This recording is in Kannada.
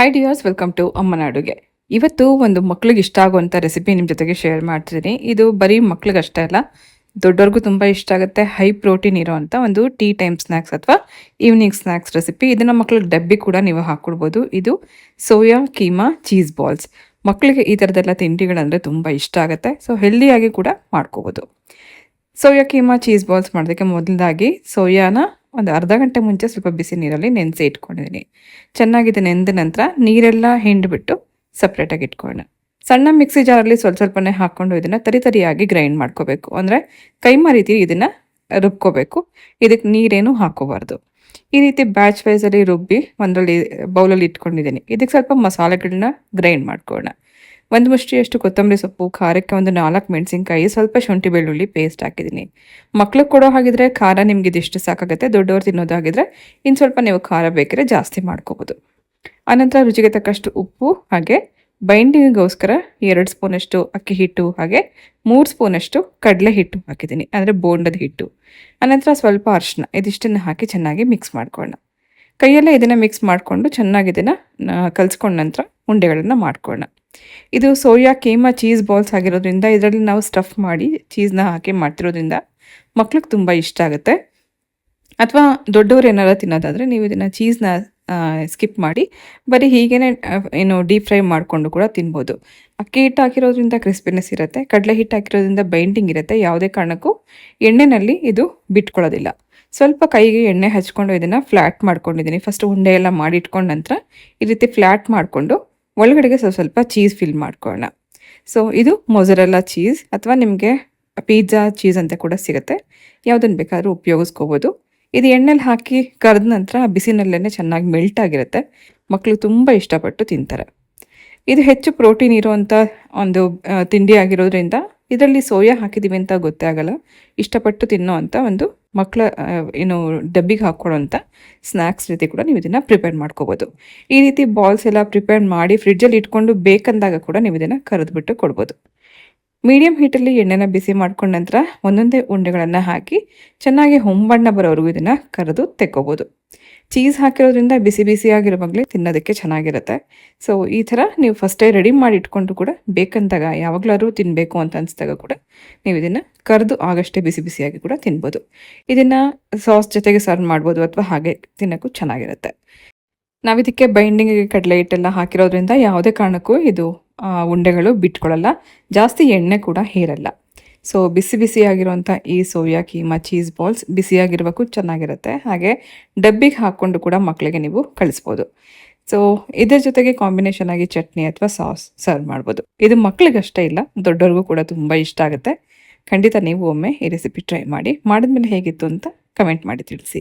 ಹಾಯ್ ಡಿಯರ್ಸ್ ವೆಲ್ಕಮ್ ಟು ಅಮ್ಮನ ಅಡುಗೆ ಇವತ್ತು ಒಂದು ಮಕ್ಳಿಗೆ ಇಷ್ಟ ಆಗುವಂಥ ರೆಸಿಪಿ ನಿಮ್ಮ ಜೊತೆಗೆ ಶೇರ್ ಮಾಡ್ತಿದ್ದೀನಿ. ಇದು ಬರೀ ಮಕ್ಳಿಗಷ್ಟೇ ಅಲ್ಲ, ದೊಡ್ಡವ್ರಿಗೂ ತುಂಬ ಇಷ್ಟ ಆಗುತ್ತೆ. ಹೈ ಪ್ರೋಟೀನ್ ಇರೋವಂಥ ಒಂದು ಟೀ ಟೈಮ್ ಸ್ನ್ಯಾಕ್ಸ್ ಅಥವಾ ಈವ್ನಿಂಗ್ ಸ್ನ್ಯಾಕ್ಸ್ ರೆಸಿಪಿ ಇದನ್ನು ಮಕ್ಳಿಗೆ ಡಬ್ಬಿ ಕೂಡ ನೀವು ಹಾಕ್ಕೊಡ್ಬೋದು. ಇದು ಸೋಯಾ, ಕೀಮಾ ಚೀಸ್ ಬಾಲ್ಸ್ ಮಕ್ಕಳಿಗೆ ಈ ಥರದ್ದೆಲ್ಲ ತಿಂಡಿಗಳಂದರೆ ತುಂಬ ಇಷ್ಟ ಆಗುತ್ತೆ. ಸೊ ಹೆಲ್ದಿಯಾಗಿ ಕೂಡ ಮಾಡ್ಕೋಬೋದು. ಸೋಯಾ, ಕೀಮಾ ಚೀಸ್ ಬಾಲ್ಸ್ ಮಾಡೋದಕ್ಕೆ ಮೊದಲದಾಗಿ ಸೋಯಾನ ಒಂದು ಅರ್ಧ ಗಂಟೆ ಮುಂಚೆ ಸ್ವಲ್ಪ ಬಿಸಿ ನೀರಲ್ಲಿ ನೆನೆಸಿ ಇಟ್ಕೊಂಡಿದ್ದೀನಿ. ಚೆನ್ನಾಗಿದೆ ನೆಂದ ನಂತರ ನೀರೆಲ್ಲ ಹಿಂಡ್ಬಿಟ್ಟು ಸಪ್ರೇಟಾಗಿ ಇಟ್ಕೊಳ್ಳೋಣ. ಸಣ್ಣ ಮಿಕ್ಸಿ ಜಾರಲ್ಲಿ ಸ್ವಲ್ಪ ಸ್ವಲ್ಪನೇ ಹಾಕ್ಕೊಂಡು ಇದನ್ನು ತರಿ ತರಿಯಾಗಿ ಗ್ರೈಂಡ್ ಮಾಡ್ಕೋಬೇಕು. ಅಂದರೆ ಕೈಮ ರೀತಿ ಇದನ್ನು ರುಬ್ಕೋಬೇಕು. ಇದಕ್ಕೆ ನೀರೇನು ಹಾಕೋಬಾರ್ದು ಈ ರೀತಿ ಬ್ಯಾಚ್ ವೈಸಲ್ಲಿ ರುಬ್ಬಿ ಒಂದರಲ್ಲಿ ಬೌಲಲ್ಲಿ ಇಟ್ಕೊಂಡಿದ್ದೀನಿ. ಇದಕ್ಕೆ ಸ್ವಲ್ಪ ಮಸಾಲೆಗಳನ್ನ ಗ್ರೈಂಡ್ ಮಾಡ್ಕೊಳ್ಳೋಣ. ಒಂದು ಮುಷ್ಟಿಯಷ್ಟು ಕೊತ್ತಂಬರಿ ಸೊಪ್ಪು, ಖಾರಕ್ಕೆ ಒಂದು ನಾಲ್ಕು ಮೆಣಸಿನ್ಕಾಯಿ, ಸ್ವಲ್ಪ ಶುಂಠಿ ಬೆಳ್ಳುಳ್ಳಿ ಪೇಸ್ಟ್ ಹಾಕಿದ್ದೀನಿ. ಮಕ್ಳಿಗೆ ಕೊಡೋ ಹಾಗಿದ್ರೆ ಖಾರ ನಿಮ್ಗೆ ಇದಿಷ್ಟು ಸಾಕಾಗುತ್ತೆ, ದೊಡ್ಡವ್ರು ತಿನ್ನೋದಾಗಿದ್ರೆ ಇನ್ನು ಸ್ವಲ್ಪ ನೀವು ಖಾರ ಬೇಕಿದ್ರೆ ಜಾಸ್ತಿ ಮಾಡ್ಕೋಬೋದು. ಆನಂತರ ರುಚಿಗೆ ತಕ್ಕಷ್ಟು ಉಪ್ಪು, ಹಾಗೆ ಬೈಂಡಿಂಗಿಗೋಸ್ಕರ ಎರಡು ಸ್ಪೂನಷ್ಟು ಅಕ್ಕಿ ಹಿಟ್ಟು, ಹಾಗೆ ಮೂರು ಸ್ಪೂನಷ್ಟು ಕಡಲೆ ಹಿಟ್ಟು ಹಾಕಿದ್ದೀನಿ, ಅಂದರೆ ಬೋಂಡದ ಹಿಟ್ಟು. ಆನಂತರ ಸ್ವಲ್ಪ ಅರಿಶಿನ ಇದಿಷ್ಟನ್ನು ಹಾಕಿ ಚೆನ್ನಾಗಿ ಮಿಕ್ಸ್ ಮಾಡ್ಕೊಳ್ಳೋಣ. ಕೈಯಲ್ಲೇ ಇದನ್ನು ಮಿಕ್ಸ್ ಮಾಡಿಕೊಂಡು ಚೆನ್ನಾಗಿ ಇದನ್ನು ಕಲಿಸ್ಕೊಂಡ ನಂತರ ಉಂಡೆಗಳನ್ನು ಮಾಡ್ಕೊಳ್ಳೋಣ. ಇದು ಸೋಯಾ ಕೀಮಾ ಚೀಸ್ ಬಾಲ್ಸ್ ಆಗಿರೋದ್ರಿಂದ ಇದರಲ್ಲಿ ನಾವು ಸ್ಟಫ್ ಮಾಡಿ ಚೀಸ್ನ ಹಾಕಿ ಮಾಡ್ತಿರೋದ್ರಿಂದ ಮಕ್ಳಿಗೆ ತುಂಬ ಇಷ್ಟ ಆಗುತ್ತೆ. ಅಥವಾ ದೊಡ್ಡವ್ರು ಏನಾರು ತಿನ್ನೋದಾದರೆ ನೀವು ಇದನ್ನು ಚೀಸ್ನ ಸ್ಕಿಪ್ ಮಾಡಿ ಬರೀ ಹೀಗೇ ಏನು ಡೀಪ್ ಫ್ರೈ ಮಾಡಿಕೊಂಡು ಕೂಡ ತಿನ್ಬೋದು. ಅಕ್ಕಿ ಹಿಟ್ಟು ಹಾಕಿರೋದ್ರಿಂದ ಕ್ರಿಸ್ಪಿನೆಸ್ ಇರುತ್ತೆ, ಕಡಲೆ ಹಿಟ್ಟು ಹಾಕಿರೋದ್ರಿಂದ ಬೈಂಡಿಂಗ್ ಇರುತ್ತೆ, ಯಾವುದೇ ಕಾರಣಕ್ಕೂ ಎಣ್ಣೆನಲ್ಲಿ ಇದು ಬಿಟ್ಕೊಳ್ಳೋದಿಲ್ಲ. ಸ್ವಲ್ಪ ಕೈಗೆ ಎಣ್ಣೆ ಹಚ್ಕೊಂಡು ಇದನ್ನು ಫ್ಲ್ಯಾಟ್ ಮಾಡ್ಕೊಂಡಿದ್ದೀನಿ. ಫಸ್ಟ್ ಉಂಡೆ ಎಲ್ಲ ಮಾಡಿಟ್ಕೊಂಡು ನಂತರ ಈ ರೀತಿ ಫ್ಲ್ಯಾಟ್ ಮಾಡಿಕೊಂಡು ಒಳಗಡೆಗೆ ಸ್ವಲ್ಪ ಸ್ವಲ್ಪ ಚೀಸ್ ಫಿಲ್ ಮಾಡ್ಕೊಳ್ಳೋಣ. ಸೊ ಇದು ಮೊಸರೆಲ್ಲ ಚೀಸ್ ಅಥವಾ ನಿಮಗೆ ಪಿಜ್ಜಾ ಚೀಸ್ ಅಂತ ಕೂಡ ಸಿಗುತ್ತೆ. ಯಾವುದನ್ನು ಬೇಕಾದರೂ ಉಪಯೋಗಿಸ್ಕೋಬೋದು. ಇದು ಎಣ್ಣೆಲಿ ಹಾಕಿ ಕರೆದ ನಂತರ ಬಿಸಿನಲ್ಲೇ ಚೆನ್ನಾಗಿ ಮೆಲ್ಟ್ ಆಗಿರುತ್ತೆ. ಮಕ್ಕಳು ತುಂಬ ಇಷ್ಟಪಟ್ಟು ತಿಂತಾರೆ. ಇದು ಹೆಚ್ಚು ಪ್ರೋಟೀನ್ ಇರುವಂಥ ಒಂದು ತಿಂಡಿ ಆಗಿರೋದ್ರಿಂದ ಇದರಲ್ಲಿ ಸೋಯಾ ಹಾಕಿದ್ದೀವಿ ಅಂತ ಗೊತ್ತೇ ಆಗಲ್ಲ. ಇಷ್ಟಪಟ್ಟು ತಿನ್ನೋ ಅಂಥ ಒಂದು ಮಕ್ಕಳ ಏನು ಡಬ್ಬಿಗೆ ಹಾಕ್ಕೊಳ್ಳೋಂಥ ಸ್ನ್ಯಾಕ್ಸ್ ರೀತಿ ಕೂಡ ನೀವು ಇದನ್ನು ಪ್ರಿಪೇರ್ ಮಾಡ್ಕೋಬೋದು. ಈ ರೀತಿ ಬಾಲ್ಸ್ ಎಲ್ಲ ಪ್ರಿಪೇರ್ ಮಾಡಿ ಫ್ರಿಡ್ಜಲ್ಲಿ ಇಟ್ಕೊಂಡು ಬೇಕಂದಾಗ ಕೂಡ ನೀವು ಇದನ್ನು ಕರೆದ್ಬಿಟ್ಟು ಕೊಡ್ಬೋದು. ಮೀಡಿಯಂ ಹೀಟಲ್ಲಿ ಎಣ್ಣೆನ ಬಿಸಿ ಮಾಡ್ಕೊಂಡ ನಂತರ ಒಂದೊಂದೇ ಉಂಡೆಗಳನ್ನು ಹಾಕಿ ಚೆನ್ನಾಗಿ ಹೊಂಬಣ್ಣ ಬರೋವರೆಗೂ ಇದನ್ನು ಕರೆದು ತೆಕ್ಕೋಬೋದು. ಚೀಸ್ ಹಾಕಿರೋದ್ರಿಂದ ಬಿಸಿ ಬಿಸಿಯಾಗಿರುವಾಗಲೇ ತಿನ್ನೋದಕ್ಕೆ ಚೆನ್ನಾಗಿರುತ್ತೆ. ಸೊ ಈ ಥರ ನೀವು ಫಸ್ಟೇ ರೆಡಿ ಮಾಡಿ ಇಟ್ಕೊಂಡು ಕೂಡ ಬೇಕಂದಾಗ ಯಾವಾಗಲಾದ್ರೂ ತಿನ್ನಬೇಕು ಅಂತ ಅನಿಸಿದಾಗ ಕೂಡ ನೀವು ಇದನ್ನು ಕರೆದು ಆಗಷ್ಟೇ ಬಿಸಿ ಬಿಸಿಯಾಗಿ ಕೂಡ ತಿನ್ಬೋದು. ಇದನ್ನು ಸಾಸ್ ಜೊತೆಗೆ ಸರ್ವ್ ಮಾಡ್ಬೋದು ಅಥವಾ ಹಾಗೆ ತಿನ್ನೋಕ್ಕೂ ಚೆನ್ನಾಗಿರುತ್ತೆ. ನಾವಿದಕ್ಕೆ ಬೈಂಡಿಂಗಿಗೆ ಕಡಲೆ ಹಿಟ್ಟೆಲ್ಲ ಹಾಕಿರೋದ್ರಿಂದ ಯಾವುದೇ ಕಾರಣಕ್ಕೂ ಇದು ಉಂಡೆಗಳು ಬಿಟ್ಕೊಳ್ಳಲ್ಲ. ಜಾಸ್ತಿ ಎಣ್ಣೆ ಕೂಡ ಹೇರಲ್ಲ. ಸೊ ಬಿಸಿ ಬಿಸಿಯಾಗಿರುವಂಥ ಈ ಸೋಯಾ, ಕೀಮಾ ಚೀಸ್ ಬಾಲ್ಸ್ ಬಿಸಿಯಾಗಿರ್ಬೇಕು, ಚೆನ್ನಾಗಿರುತ್ತೆ. ಹಾಗೆ ಡಬ್ಬಿಗೆ ಹಾಕ್ಕೊಂಡು ಕೂಡ ಮಕ್ಕಳಿಗೆ ನೀವು ಕಳಿಸ್ಬೋದು. ಸೊ ಇದರ ಜೊತೆಗೆ ಕಾಂಬಿನೇಷನ್ ಆಗಿ ಚಟ್ನಿ ಅಥವಾ ಸಾಸ್ ಸರ್ವ್ ಮಾಡ್ಬೋದು. ಇದು ಮಕ್ಕಳಿಗಷ್ಟೇ ಇಲ್ಲ, ದೊಡ್ಡವ್ರಿಗೂ ಕೂಡ ತುಂಬ ಇಷ್ಟ ಆಗುತ್ತೆ. ಖಂಡಿತ ನೀವು ಒಮ್ಮೆ ಈ ರೆಸಿಪಿ ಟ್ರೈ ಮಾಡಿ. ಮಾಡಿದ್ಮೇಲೆ ಹೇಗಿತ್ತು ಅಂತ ಕಮೆಂಟ್ ಮಾಡಿ ತಿಳಿಸಿ.